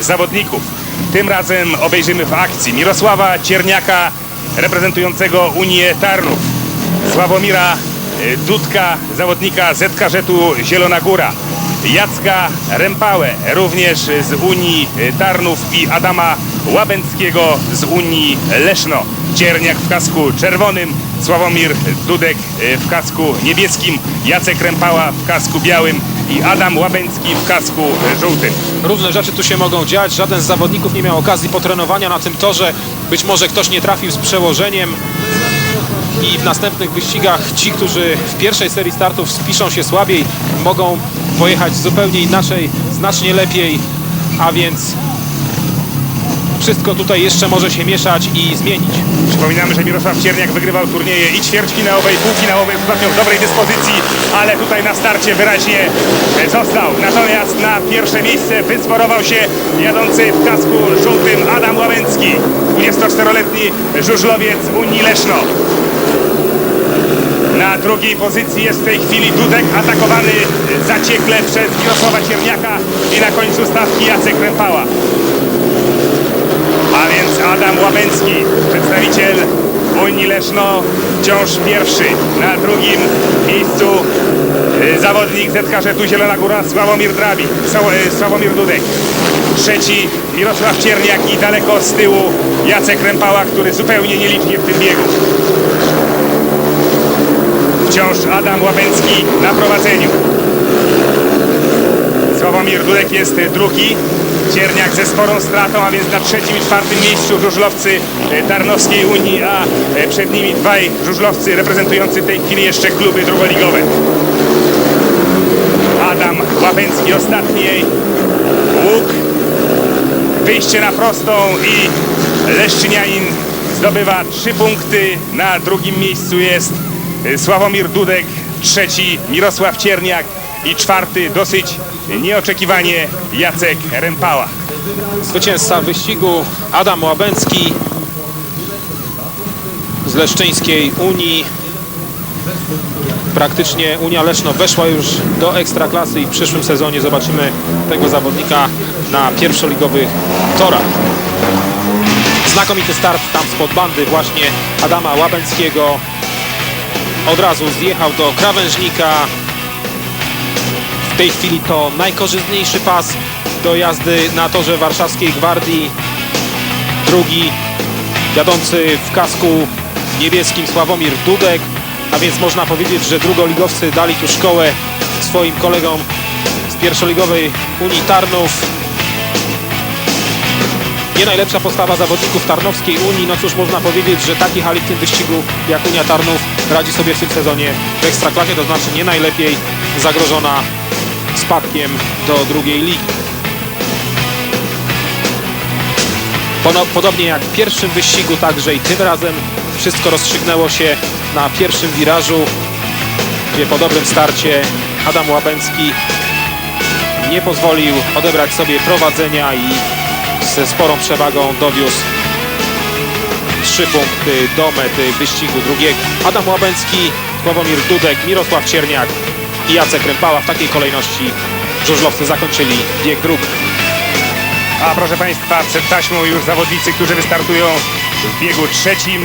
zawodników. Tym razem obejrzymy w akcji Mirosława Cierniaka reprezentującego Unię Tarnów, Sławomira e, Dudka, zawodnika ZKŻ-u Zielona Góra, Jacka Rempałę, również z Unii Tarnów i Adama Łabęckiego z Unii Leszno. Cierniak w kasku czerwonym, Sławomir Dudek e, w kasku niebieskim, Jacek Rempała w kasku białym i Adam Łabęcki w kasku żółtym. Różne rzeczy tu się mogą dziać. Żaden z zawodników nie miał okazji potrenowania na tym torze. Być może ktoś nie trafił z przełożeniem. I w następnych wyścigach ci, którzy w pierwszej serii startów spiszą się słabiej, mogą pojechać zupełnie inaczej, znacznie lepiej. A więc wszystko tutaj jeszcze może się mieszać i zmienić. Przypominamy, że Mirosław Cierniak wygrywał turnieje i ćwierćfinałowe i półfinałowe ostatnio w dobrej dyspozycji, ale tutaj na starcie wyraźnie został. Natomiast na pierwsze miejsce wysporował się jadący w kasku żółtym Adam Łabęcki, 24-letni żużlowiec Unii Leszno. Na drugiej pozycji jest w tej chwili Dudek atakowany zaciekle przez Mirosława Cierniaka i na końcu stawki Jacek Rempała. A więc Adam Łabęcki, przedstawiciel Unii Leszno, wciąż pierwszy. Na drugim miejscu y, zawodnik ZKŻ-u Zielona Góra Sławomir Drabi, y, Sławomir Dudek. Trzeci Mirosław Cierniak i daleko z tyłu Jacek Rempała, który zupełnie nielicznie w tym biegu. Wciąż Adam Łabęcki na prowadzeniu. Sławomir Dudek jest drugi. Cierniak ze sporą stratą, a więc na trzecim i czwartym miejscu żużlowcy e, Tarnowskiej Unii, a e, przed nimi dwaj żużlowcy reprezentujący w tej chwili jeszcze kluby drugoligowe. Adam Łapęcki ostatni jej łuk. Wyjście na prostą i Leszczynianin zdobywa trzy punkty. Na drugim miejscu jest e, Sławomir Dudek, trzeci Mirosław Cierniak i czwarty dosyć nieoczekiwanie Jacek Rempała. Zwycięzca wyścigu Adam Łabęcki z Leszczyńskiej Unii. Praktycznie Unia Leszno weszła już do Ekstraklasy i w przyszłym sezonie zobaczymy tego zawodnika na pierwszoligowych torach. Znakomity start tam spod bandy właśnie Adama Łabęckiego. Od razu zjechał do krawężnika. W tej chwili to najkorzystniejszy pas do jazdy na torze warszawskiej Gwardii. Drugi jadący w kasku niebieskim Sławomir Dudek. A więc można powiedzieć, że drugoligowcy dali tu szkołę swoim kolegom z pierwszoligowej Unii Tarnów. Nie najlepsza postawa zawodników Tarnowskiej Unii. No cóż, można powiedzieć, że taki hali w tym wyścigu jak Unia Tarnów radzi sobie w tym sezonie w Ekstraklasie, to znaczy nie najlepiej zagrożona spadkiem do drugiej ligi. Podobnie jak w pierwszym wyścigu, także i tym razem wszystko rozstrzygnęło się na pierwszym wirażu, gdzie po dobrym starcie Adam Łabęcki nie pozwolił odebrać sobie prowadzenia i ze sporą przewagą dowiózł trzy punkty do mety wyścigu drugiego. Adam Łabęcki, Sławomir Dudek, Mirosław Cierniak i Jacek Rempała. W takiej kolejności żużlowcy zakończyli bieg dróg. A proszę Państwa, przed taśmą już zawodnicy, którzy wystartują w biegu trzecim.